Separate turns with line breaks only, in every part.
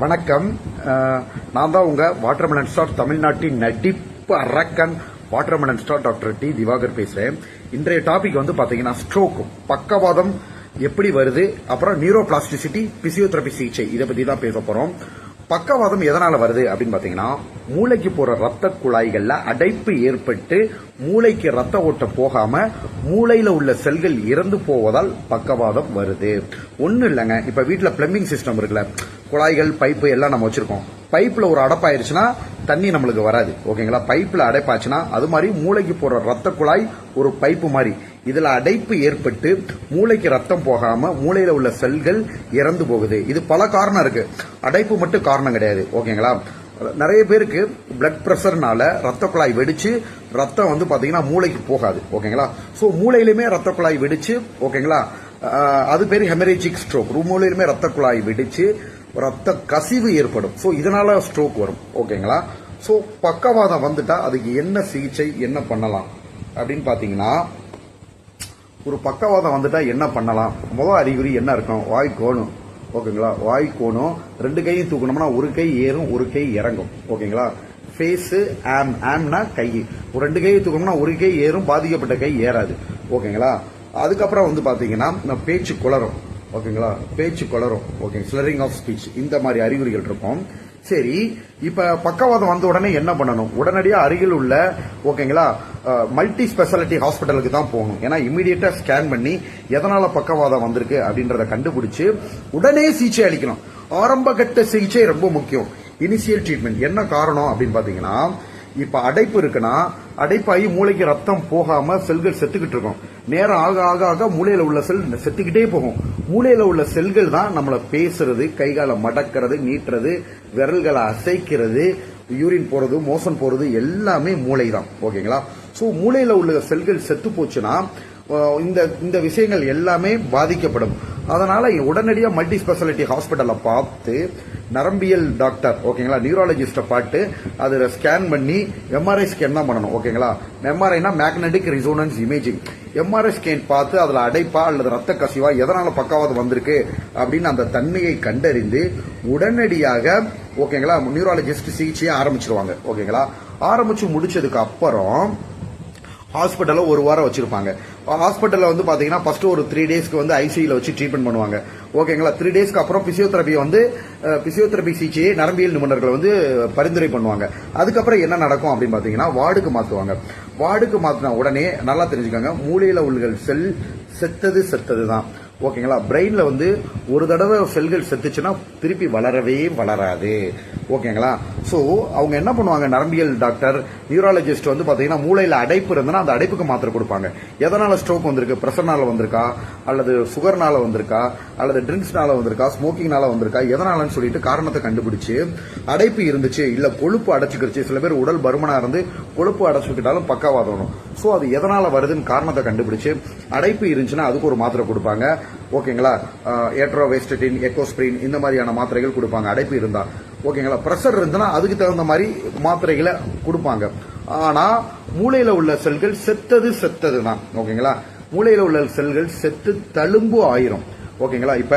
வணக்கம். நான் தான் உங்க வாட்டர்மெலன் ஸ்டார் தமிழ்நாட்டின் நடிப்பு அரக்கன் watermelon star doctor T Diwakar பேசுறேன். இன்றைய டாபிக் வந்து பாத்தீங்கன்னா ஸ்ட்ரோக் பக்கவாதம் எப்படி வருது? அப்புறம் நியூரோபிளாஸ்டிசிட்டி பிசியோதெரபி சிகிச்சை. இதை பத்தி தான் பேச போறோம். பக்கவாதம் எதனால வருது அப்படின்னு பாத்தீங்கன்னா மூளைக்கு போற ரத்த குழாய்கள்ல அடைப்பு ஏற்பட்டு மூளைக்கு ரத்த ஓட்டம் போகாம மூளையில உள்ள செல்கள் இறந்து போவதால் பக்கவாதம் வருது. ஒன்றும் இல்லைங்க. இப்ப வீட்டில் பிளம்பிங் சிஸ்டம் இருக்குல்ல குழாய்கள் பைப்பு எல்லாம் நம்ம வச்சிருக்கோம். பைப்ல ஒரு அடைப்பாயிருச்சுன்னா தண்ணி நம்மளுக்கு வராது. ஓகேங்களா? பைப்ல அடைப்பாச்சுன்னா அது மாதிரி மூளைக்கு போற ரத்த குழாய் ஒரு பைப்பு மாதிரி. இதில் அடைப்பு ஏற்பட்டு மூளைக்கு ரத்தம் போகாம மூளையில உள்ள செல்கள் இறந்து போகுது. இது பல காரணம் இருக்கு. அடைப்பு மட்டும் காரணம் கிடையாது. ஓகேங்களா? நிறைய பேருக்கு பிளட் ப்ரெஷர்னால ரத்த குழாய் வெடிச்சு ரத்தம் வந்து பாத்தீங்கன்னா மூளைக்கு போகாது. ஓகேங்களா? ஸோ மூளையிலுமே ரத்த குழாய் வெடிச்சு ஓகேங்களா? அது பேர் ஹெமரேஜிக் ஸ்ட்ரோக் மூளையிலுமே ரத்த குழாய் வெடிச்சு ரத்த கசிவு ஏற்படும். ஸோ இதனால ஸ்ட்ரோக் வரும். ஓகேங்களா? ஸோ பக்கவாதம் வந்துட்டா அதுக்கு என்ன சிகிச்சை என்ன பண்ணலாம்? அப்படின்னு பார்த்தீங்கன்னா ஒரு பக்கவாதம் வந்துட்டா என்ன பண்ணலாம்? முதல் அறிகுறி என்ன இருக்கும்? வாய் கோணும். ஓகேங்களா? வாய் கோணும். ரெண்டு கையும் தூக்கணும்னா ஒரு கை ஏறும் ஒரு கை இறங்கும். ஓகேங்களா? ஃபேஸு ஆம் ஆம்னா கை. ஒரு ரெண்டு கையை தூக்கணும்னா ஒரு கை ஏறும் பாதிக்கப்பட்ட கை ஏறாது. ஓகேங்களா? அதுக்கப்புறம் வந்து பார்த்தீங்கன்னா நான் பேச்சு குளரும் ஓகேங்களா? பேச்சு குளரும் ஓகே ஸ்லரிங் ஆஃப் ஸ்பீச் இந்த மாதிரி அறிகுறிகள் இருக்கும். சரி இப்ப பக்கவாதம் வந்த உடனே என்ன பண்ணணும்? உடனடியா அருகில் உள்ள ஓகேங்களா மல்டி ஸ்பெஷாலிட்டி ஹாஸ்பிட்டலுக்கு தான் போகணும். ஏன்னா இமீடியட்டா ஸ்கேன் பண்ணி எதனால பக்கவாதம் வந்திருக்கு அப்படின்றத கண்டுபிடிச்சு உடனே சிகிச்சை அளிக்கணும். ஆரம்ப கட்ட சிகிச்சை ரொம்ப முக்கியம். இனிஷியல் ட்ரீட்மெண்ட் என்ன காரணம் அப்படின்னு பாத்தீங்கன்னா இப்ப அடைப்பு இருக்குன்னா அடைப்பாகி மூளைக்கு ரத்தம் போகாம செல்கள் செத்துக்கிட்டு இருக்கும். நேரம் ஆக ஆக ஆக மூளையில உள்ள செல் செத்துக்கிட்டே போகும். மூளையில உள்ள செல்கள் தான் நம்மளை பேசுறது கைகால மடக்கிறது நீட்டுறது விரல்களை அசைக்கிறது யூரின் போறது மோசன் போறது எல்லாமே மூளை தான். ஓகேங்களா? ஸோ மூளையில உள்ள செல்கள் செத்து போச்சுன்னா இந்த இந்த விஷயங்கள் எல்லாமே பாதிக்கப்படும். அதனால உடனடியா மல்டி ஸ்பெஷாலிட்டி ஹாஸ்பிட்டலை பார்த்து நரம்பியல் டாக்டர் ஓகேங்களா நியூராலஜிஸ்ட்டை பார்த்து அதில் ஸ்கேன் பண்ணி எம்ஆர்ஐ ஸ்கேன் தான் பண்ணணும் ஓகேங்களா? எம்ஆர்ஐனா magnetic resonance imaging MRI scan பார்த்து அதில் அடைப்பா அல்லது ரத்த கசிவா எதனால பக்காவது வந்திருக்கு அப்படின்னு அந்த தன்மையை கண்டறிந்து உடனடியாக ஓகேங்களா நியூராலஜிஸ்ட் சிகிச்சையை ஆரம்பிச்சிருவாங்க ஓகேங்களா? ஆரம்பிச்சு முடிச்சதுக்கு அப்புறம் ஹாஸ்பிட்டலில் ஒரு வாரம் வச்சிருப்பாங்க. ஹாஸ்பிட்டலில் வந்து பார்த்தீங்கன்னா ஃபஸ்ட்டு ஒரு த்ரீ டேஸ்க்கு வந்து ஐசியில் வச்சு ட்ரீட்மெண்ட் பண்ணுவாங்க. ஓகேங்களா த்ரீ டேஸ்க்கு அப்புறம் பிசியோதெரபி வந்து பிசியோதெரபி சிகிச்சையை நரம்பியல் நிபுணர்கள் வந்து பரிந்துரை பண்ணுவாங்க. அதுக்கப்புறம் என்ன நடக்கும் அப்படின்னு பார்த்தீங்கன்னா வார்டுக்கு மாற்றுவாங்க வார்டுக்கு மாத்தின உடனே நல்லா தெரிஞ்சுக்கோங்க மூளையில் உள்ள செல் செத்தது செத்தது தான் ஓகேங்களா? பிரெயின்ல வந்து ஒரு தடவை செல்கள் செத்துச்சுன்னா திருப்பி வளரவே வளராது. ஓகேங்களா? ஸோ அவங்க என்ன பண்ணுவாங்க? நரம்பியல் டாக்டர் நியூராலஜிஸ்ட் வந்து பார்த்தீங்கன்னா மூளையில் அடைப்பு இருந்ததுன்னா அந்த அடைப்புக்கு மாத்திரை கொடுப்பாங்க. எதனால ஸ்ட்ரோக் வந்திருக்கு? பிரஷர்னால வந்திருக்கா? அல்லது சுகர்னால வந்திருக்கா? அல்லது ட்ரிங்க்ஸ்னால வந்திருக்கா? ஸ்மோக்கிங்னால வந்திருக்கா? எதனாலன்னு சொல்லிட்டு காரணத்தை கண்டுபிடிச்சு அடைப்பு இருந்துச்சு இல்லை கொழுப்பு அடைச்சிக்கிடுச்சு சில பேர் உடல் பருமனாக இருந்து கொழுப்பு அடைச்சிக்கிட்டாலும் பக்காவாதம் வரும் ஸோ அது எதனால வருதுன்னு காரணத்தை கண்டுபிடிச்சு அடைப்பு இருந்துச்சுன்னா அதுக்கு ஒரு மாத்திரை கொடுப்பாங்க. ஓகேங்களா? ஏட்ரோவேஸ்டின் எக்கோஸ்பிரின் இந்த மாதிரியான மாத்திரைகள் கொடுப்பாங்க. அடைப்பு இருந்தால் ஓகேங்களா? ப்ரெஷர் இருந்தனா அதுக்கு தகுந்த மாதிரி மாத்திரைகளை கொடுப்பாங்க. ஆனால் மூளையில் உள்ள செல்கள் செத்தது செத்தது தான் ஓகேங்களா? மூளையில் உள்ள செல்கள் செத்து தழும்பு ஆயிரும். ஓகேங்களா? இப்ப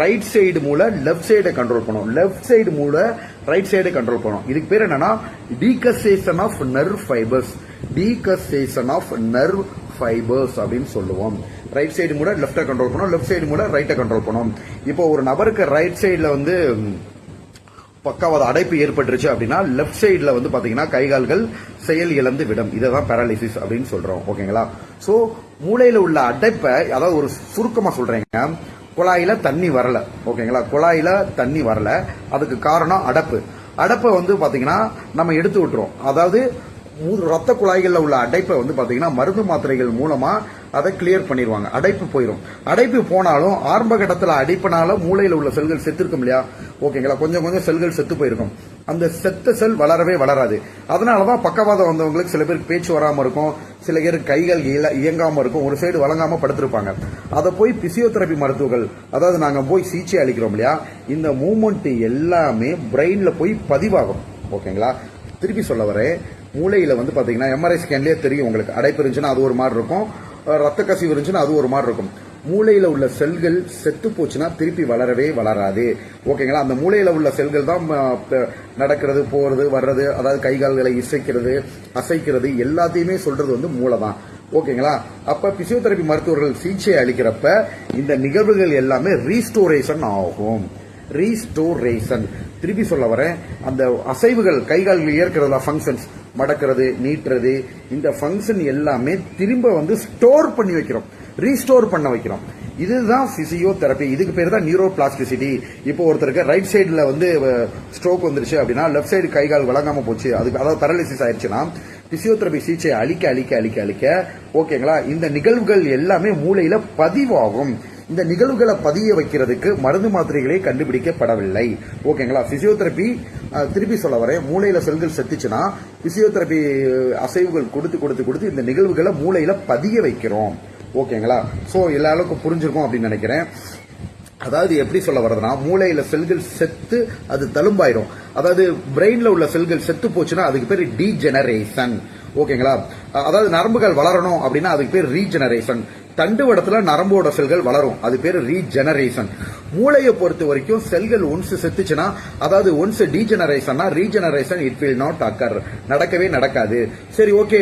ரைட் சைடு மூளை லெஃப்ட் சைடை கண்ட்ரோல் பண்ணும். லெஃப்ட் சைடு மூல ரைட் சைடை கண்ட்ரோல் பண்ணும். இதுக்கு பேர் என்னன்னா decussation of nerve fibers decussation of nerve fibers அப்படின்னு சொல்லுவோம். ரைட் சைடு மூட லெஃப்டை கண்ட்ரோல் பண்ணோம் லெஃப்ட் சைடு மூட ரைட்டை கண்ட்ரோல் பண்ணும். இப்போ ஒரு நபருக்கு ரைட் சைடில் வந்து ம், பக்காவாத அடைப்பு ஏற்பட்டுருச்சு அப்படின்னா லெஃப்ட் சைடில் வந்து பார்த்தீங்கன்னா கைகால்கள் செயல் இழந்து விடும். இதை தான் பேரலிசிஸ் அப்படின்னு சொல்கிறோம் ஓகேங்களா? ஸோ மூளையில் உள்ள அடைப்பை அதாவது ஒரு சுருக்கமாக சொல்கிறேங்க குழாயில் தண்ணி வரல. ஓகேங்களா? குழாயில் தண்ணி வரல. அதுக்கு காரணம் அடைப்பு. அடப்பை வந்து பார்த்தீங்கன்னா நம்ம எடுத்து விட்டுறோம் அதாவது ரத்த குழாய்களில் உள்ள அடைப்பை வந்து பார்த்தீங்கன்னா மருந்து மாத்திரைகள் மூலமாக அதை கிளியர் பண்ணிடுவாங்க. அடைப்பு போயிடும் அடைப்பு போனாலும் ஆரம்ப கட்டத்தில் அடைப்பினால மூளையில் உள்ள செல்கள் செத்துருக்கும் இல்லையா? ஓகேங்களா கொஞ்சம் கொஞ்சம் செல்கள் செத்து போயிருக்கும். அந்த செத்த செல் வளரவே வளராது. அதனால தான் பக்கவாதம் வந்தவங்களுக்கு சில பேருக்கு பேச்சு வராமல் இருக்கும். சில பேர் கைகள் இயல- இயங்காமல் இருக்கும். ஒரு சைடு வழங்காமல் படுத்திருப்பாங்க. அதை போய் பிசியோதெரபி மருத்துவர்கள் அதாவது நாங்கள் போய் சிகிச்சை அளிக்கிறோம் இல்லையா? இந்த மூமெண்ட் எல்லாமே பிரெயினில் போய் பதிவாகும். ஓகேங்களா திருப்பி சொல்ல வரேன். மூளையில் வந்து பார்த்தீங்கன்னா எம்ஆர்ஐ ஸ்கேன்லேயே தெரியும் உங்களுக்கு. அடைப்பு இருந்துச்சுன்னா அது ஒரு மாதிரி இருக்கும். ரத்த கசிவு இருந்துச்சுன்னா அது ஒரு மாதிரி இருக்கும். மூளையில் உள்ள செல்கள் செத்து போச்சுன்னா திருப்பி வளரவே வளராது. ஓகேங்களா? அந்த மூளையில் உள்ள செல்கள் தான் நடக்கிறது போகிறது வர்றது அதாவது கை கால்களை இசைக்கிறது அசைக்கிறது எல்லாத்தையுமே சொல்றது வந்து மூளை தான். ஓகேங்களா? அப்ப பிசியோதெரபி மருத்துவர்கள் சிகிச்சை அளிக்கிறப்ப இந்த நிகழ்வுகள் எல்லாமே ரீஸ்டோரேஷன் ஆகும். ரீஸ்டோரேஷன் திருப்பி சொல்ல வரேன். அந்த அசைவுகள் கைகால்கள் ஏற்கிறதா ஃபங்க்ஷன்ஸ் மடக்கிறது நீட்டுறது இந்த ஃபங்க்ஷன் எல்லாமே திரும்ப வந்து ஸ்டோர் பண்ணி வைக்கிறோம். ரீஸ்டோர் பண்ண வைக்கிறோம். இதுதான் பிசியோதெரப்பி இதுக்கு பேர் தான் நியூரோ பிளாஸ்டிசிட்டி இப்போ ஒருத்தருக்கு ரைட் சைடில் வந்து ஸ்ட்ரோக் வந்துருச்சு அப்படின்னா லெஃப்ட் சைடு கை கால் வழங்காம போச்சு. அதுக்கு அதாவது பேரலிசிஸ் ஆயிடுச்சுன்னா பிசியோதெரபி சிகிச்சை அழிக்க அழிக்க அழிக்க அழிக்க ஓகேங்களா? இந்த நிகழ்வுகள் எல்லாமே மூளையில பதிவாகும். இந்த நிகழ்வுகளை பதிய வைக்கிறதுக்கு மருந்து மாத்திரைகளே கண்டுபிடிக்கப்படவில்லை. ஓகேங்களா? பிசியோதெரபி திருப்பி சொல்ல வரேன். மூளையில செல்கள் செத்துச்சுன்னா பிசியோதெரபி அசைவுகள் கொடுத்து கொடுத்து கொடுத்து இந்த நிகழ்வுகளை மூளையில பதிய வைக்கிறோம். ஓகேங்களா? ஸோ எல்லா அளவுக்கும் புரிஞ்சிருக்கும் அப்படின்னு நினைக்கிறேன். அதாவது எப்படி சொல்ல வர்றதுன்னா மூளையில செல்கள் செத்து அது தழும்பாயிரும். அதாவது பிரெயின்ல உள்ள செல்கள் செத்து போச்சுன்னா அதுக்கு பேர் டீஜெனரேஷன் ஓகேங்களா? அதாவது நரம்புகள் வளரணும் அப்படின்னா அதுக்கு பேர் ரீஜெனரேஷன் தண்டுவடத்துல நரம்போட செல்கள் வளரும். அது பேர் ரீஜெனரேஷன் மூளையை பொறுத்த வரைக்கும் செல்கள் ஒன்ஸ் செத்துச்சுன்னா அதாவது once டீஜெனரேஷன்னா regeneration it will not occur நடக்கவே நடக்காது. சரி ஓகே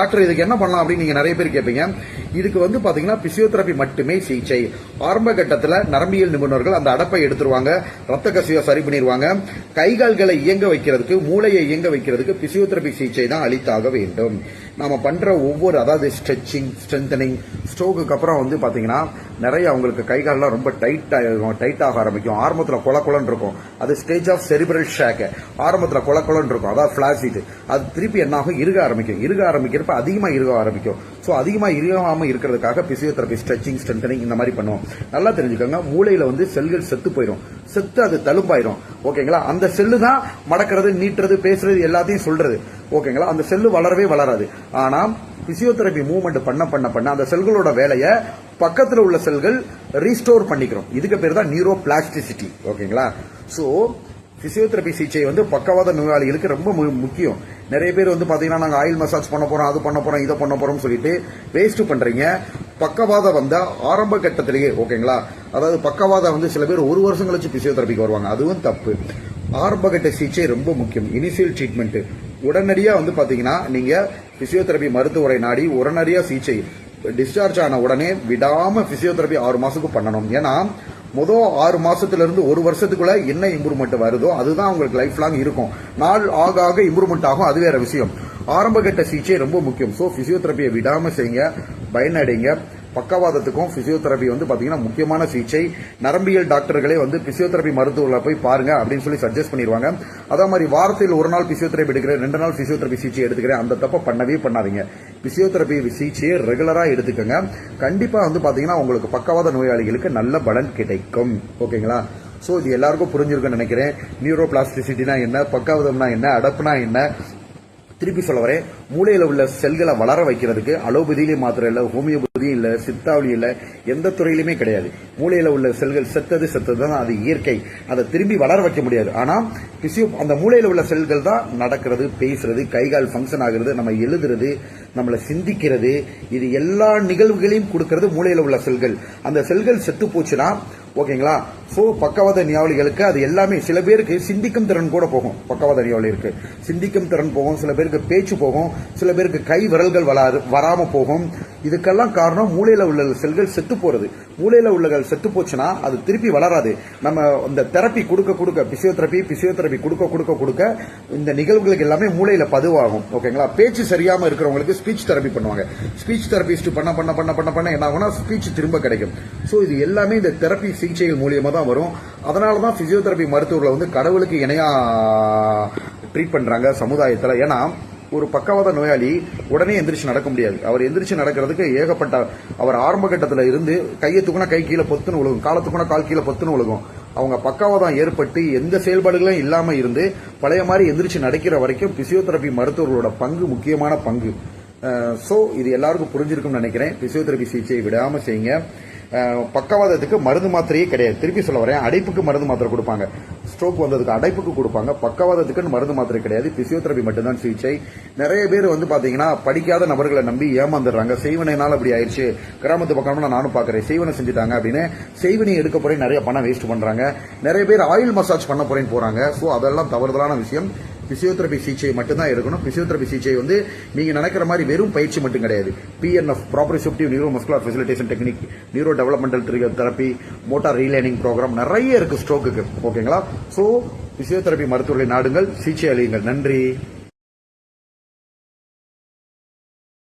டாக்டர் இதுக்கு என்ன பண்ணலாம் அப்படின்னு நீங்க நிறைய பேர் கேட்பீங்க இதுக்கு வந்து பாத்தீங்கன்னா பிசியோதெரபி மட்டுமே சிகிச்சை. ஆரம்ப கட்டத்துல நரம்பியல் நிபுணர்கள் அந்த அடப்பை எடுத்துருவாங்க ரத்த கசிவை சரி பண்ணிடுவாங்க கைகால்களை இயங்க வைக்கிறதுக்கு மூளையை இயங்க வைக்கிறதுக்கு பிசியோதெரபி சிகிச்சை தான் அளித்தாக வேண்டும். நாம பண்ற ஒவ்வொரு அதாவது ஸ்ட்ரெச்சிங் ஸ்ட்ரென்தனிங் ஸ்ட்ரோக்குக்கு அப்புறம் வந்து பாத்தீங்கன்னா நிறைய அவங்களுக்கு கை கால்லாம் ரொம்ப டைட் ஆகும் டைட் ஆக ஆரம்பிக்கும். ஆரம்பத்துல கொல கொலன்னு இருக்கும். அது ஸ்டேஜ் ஆஃப் செரிபிரல் ஷேக் ஆரம்பத்துல கொல கொலன்னு இருக்கும். அதாவது பிளாசிட் அது திருப்பி என்ன ஆகும் இருக ஆரம்பிக்கும். இருக ஆரம்பிக்கிறப்ப அதிகமா இருக ஆரம்பிக்கும். ஸோ அதிகமாக இருகாம இருக்கிறதுக்காக பிசியோதெரபி ஸ்ட்ரெச்சிங் ஸ்ட்ரென்தனிங் இந்த மாதிரி பண்ணுவோம். நல்லா தெரிஞ்சுக்கோங்க மூளையில் வந்து செல்கள் செத்து போயிடும் செத்து அது தழும்பாயிரும். ஓகேங்களா? அந்த செல்லு தான் மடக்கிறது நீட்டுறது பேசுறது எல்லாத்தையும் சொல்றது. ஓகேங்களா? அந்த செல்லு வளரவே வளராது. ஆனால் பிசியோதெரபி மூவ்மெண்ட் பண்ண பண்ண பண்ண அந்த செல்களோட வேலையை பக்கத்தில் உள்ள செல்கள் ரீஸ்டோர் பண்ணிக்கிறோம். இதுக்கு பேர் தான் நியூரோ பிளாஸ்டிசிட்டி ஓகேங்களா? ஸோ பிசியோதெரபி சிகிச்சை வந்து பக்கவாத நோயாளிகளுக்கு ரொம்ப மு- முக்கியம். நிறைய பேர் வந்து பார்த்தீங்கன்னா நாங்கள் ஆயில் மசாஜ் பண்ண போகிறோம் அது பண்ண போகிறோம் இதை பண்ண போகிறோம்னு சொல்லிட்டு வேஸ்ட் பண்ணுறீங்க பக்கவாதம் வந்தால் ஆரம்ப கட்டத்திலேயே ஓகேங்களா? அதாவது பக்கவாதம் வந்து சில பேர் ஒரு வருஷம் கழிச்சு பிசியோதெரபிக்கு வருவாங்க. அதுவும் தப்பு. ஆரம்ப கட்ட சிகிச்சை ரொம்ப முக்கியம். இனிஷியல் ட்ரீட்மெண்ட்டு உடனடியாக வந்து பார்த்தீங்கன்னா நீங்கள் பிசியோதெரபி மருத்துவரை நாடி உடனடியாக சிகிச்சை டிஸ்சார்ஜ் ஆன உடனே விடாமல் பிசியோதெரபி ஆறு மாதத்துக்கு பண்ணணும். ஏன்னா மொதல் ஆறு மாசத்துலேருந்து ஒரு வருஷத்துக்குள்ள என்ன இம்ப்ரூவ்மெண்ட் வருதோ அதுதான் உங்களுக்கு லைஃப் லாங் இருக்கும். நாள் ஆக ஆக இம்ப்ரூவ்மெண்ட் ஆகும். அது வேற விஷயம். ஆரம்பகட்ட சிகிச்சை ரொம்ப முக்கியம். ஸோ பிசியோதெரப்பியை விடாம செய்யுங்க. பயனடைங்க. பக்கவாதத்துக்கும் பிசியோதெரப்பி வந்து பாத்தீங்கன்னா முக்கியமான சிகிச்சை. நரம்பியல் டாக்டர்களே வந்து பிசியோதெரப்பி மருத்துவர்களை போய் பாருங்க அப்படின்னு சொல்லி சஜஸ்ட் பண்ணிடுவாங்க. அதே மாதிரி வாரத்தில் ஒரு நாள் பிசியோதெரப்பி எடுக்கிறேன் ரெண்டு நாள் பிசியோதெரப்பி சிகிச்சை எடுத்துக்கிறேன். அந்த தப்பை பண்ணவே பண்ணாதீங்க. பிசியோதெரபி சிகிச்சையை ரெகுலராக எடுத்துக்கோங்க. கண்டிப்பாக வந்து பார்த்தீங்கன்னா உங்களுக்கு பக்கவாத நோயாளிகளுக்கு நல்ல பலன் கிடைக்கும். ஓகேங்களா? ஸோ இது எல்லாருக்கும் புரிஞ்சிருக்கும்னு நினைக்கிறேன். நியூரோ பிளாஸ்டிசிட்டினா என்ன? பக்கவாதம்னா என்ன? அடப்புனா என்ன? திருப்பி சொல்ல வரேன். மூளையில உள்ள செல்களை வளர வைக்கிறதுக்கு அலோபதியிலே மாத்திரம் இல்ல ஹோமியோபதியும் இல்ல சித்தாவளி இல்ல எந்த துறையிலுமே கிடையாது. மூளையில உள்ள செல்கள் செத்தது செத்தது தான் அது இயற்கை. அதை திரும்பி வளர வைக்க முடியாது. ஆனா பிசியோ அந்த மூளையில உள்ள செல்கள் தான் நடக்கிறது பேசுறது கைகால் ஃபங்க்ஷன் ஆகிறது நம்ம எழுதுறது நம்மளை சிந்திக்கிறது. இது எல்லா நிகழ்வுகளையும் கொடுக்கறது மூளையில உள்ள செல்கள். அந்த செல்கள் செத்து போச்சுன்னா ஓகேங்களா? ஸோ பக்கவாத நியாவலிகளுக்கு அது எல்லாமே சில பேருக்கு சிந்திக்கும் திறன் கூட போகும். பக்கவாத நியாவலிகளுக்கு சிந்திக்கும் திறன் போகும் சில பேருக்கு பேச்சு போகும் சில பேருக்கு கை விரல்கள் வராது வராமல் போகும். இதுக்கெல்லாம் காரணம் மூளையில் உள்ள செல்கள் செத்து போகிறது மூளையில் உள்ளகள் செத்து போச்சுன்னா அது திருப்பி வளராது. நம்ம இந்த தெரப்பி கொடுக்க கொடுக்க பிசியோதெரப்பி பிசியோதெரப்பி கொடுக்க கொடுக்க கொடுக்க இந்த நிகழ்வுகளுக்கு எல்லாமே மூளையில் பதிவாகும். ஓகேங்களா? பேச்சு சரியாமல் இருக்கிறவங்களுக்கு ஸ்பீச் தெரப்பி பண்ணுவாங்க. ஸ்பீச் தெரப்பிஸ்ட் பண்ண பண்ண பண்ண பண்ண பண்ண என்ன ஆகும்னா ஸ்பீச் திரும்ப கிடைக்கும். ஸோ இது எல்லாமே இந்த தெரப்பி சிகிச்சைகள் மூலியமாக தான் வரும். அதனால தான் பிசியோதெரபி மருத்துவர்களை வந்து கடவுளுக்கு இணையா ட்ரீட் பண்றாங்க சமுதாயத்தில். ஏன்னா ஒரு பக்கவாத நோயாளி உடனே எந்திரிச்சு நடக்க முடியாது. அவர் எந்திரிச்சு நடக்கிறதுக்கு ஏகப்பட்ட அவர் ஆரம்ப கட்டத்தில் இருந்து கையை தூக்குனா கை கீழே பொத்துன்னு விழுகும் காலை கால் கீழே பொத்துன்னு விழுகும் அவங்க பக்கவாதம் ஏற்பட்டு எந்த செயல்பாடுகளும் இல்லாமல் இருந்து பழைய மாதிரி எந்திரிச்சு நடக்கிற வரைக்கும் பிசியோதெரபி மருத்துவர்களோட பங்கு முக்கியமான பங்கு. ஸோ இது எல்லாருக்கும் புரிஞ்சிருக்கும்னு நினைக்கிறேன். பிசியோதெரபி சிகிச்சையை விடாமல் செய்யுங்க. பக்கவாதத்துக்கு மருந்து மாத்திரையே கிடையாது. திருப்பி சொல்ல வரேன் அடைப்புக்கு மருந்து மாத்திரை கொடுப்பாங்க. ஸ்ட்ரோக் வந்ததுக்கு அடைப்புக்கு கொடுப்பாங்க. பக்கவாதத்துக்குன்னு மருந்து மாத்திரை கிடையாது. பிசியோதெரபி மட்டும்தான் சிகிச்சை. நிறைய பேர் வந்து பாத்தீங்கன்னா படிக்காத நபர்களை நம்பி ஏமாந்துடுறாங்க. செய்வனைனால அப்படி ஆயிடுச்சு கிராமத்து பக்கம்னா நானும் பாக்குறேன். செய்வனை செஞ்சுட்டாங்க அப்படின்னு செய்வனை எடுக்க போறேன் நிறைய பணம் வேஸ்ட் பண்றாங்க. நிறைய பேர் ஆயில் மசாஜ் பண்ண போறேன்னு போறாங்க. ஸோ அதெல்லாம் தவறுதலான விஷயம். பிசியோதெரபி சிகிச்சை மட்டும்தான் இருக்கணும் பிசியோதெரபி சிகிச்சை வந்து நீங்க நினைக்கிற மாதிரி வெறும் பயிற்சி மட்டும் கிடையாது. PNF proprioceptive neuromuscular facilitation technique neuro developmental therapy motor relearning programme நிறைய இருக்கு ஸ்ட்ரோக்குக்கு ஓகேங்களா ஸோ பிசியோதெரபி மருத்துவர்களை நாடுங்கள். சிகிச்சை அளியுங்கள். நன்றி.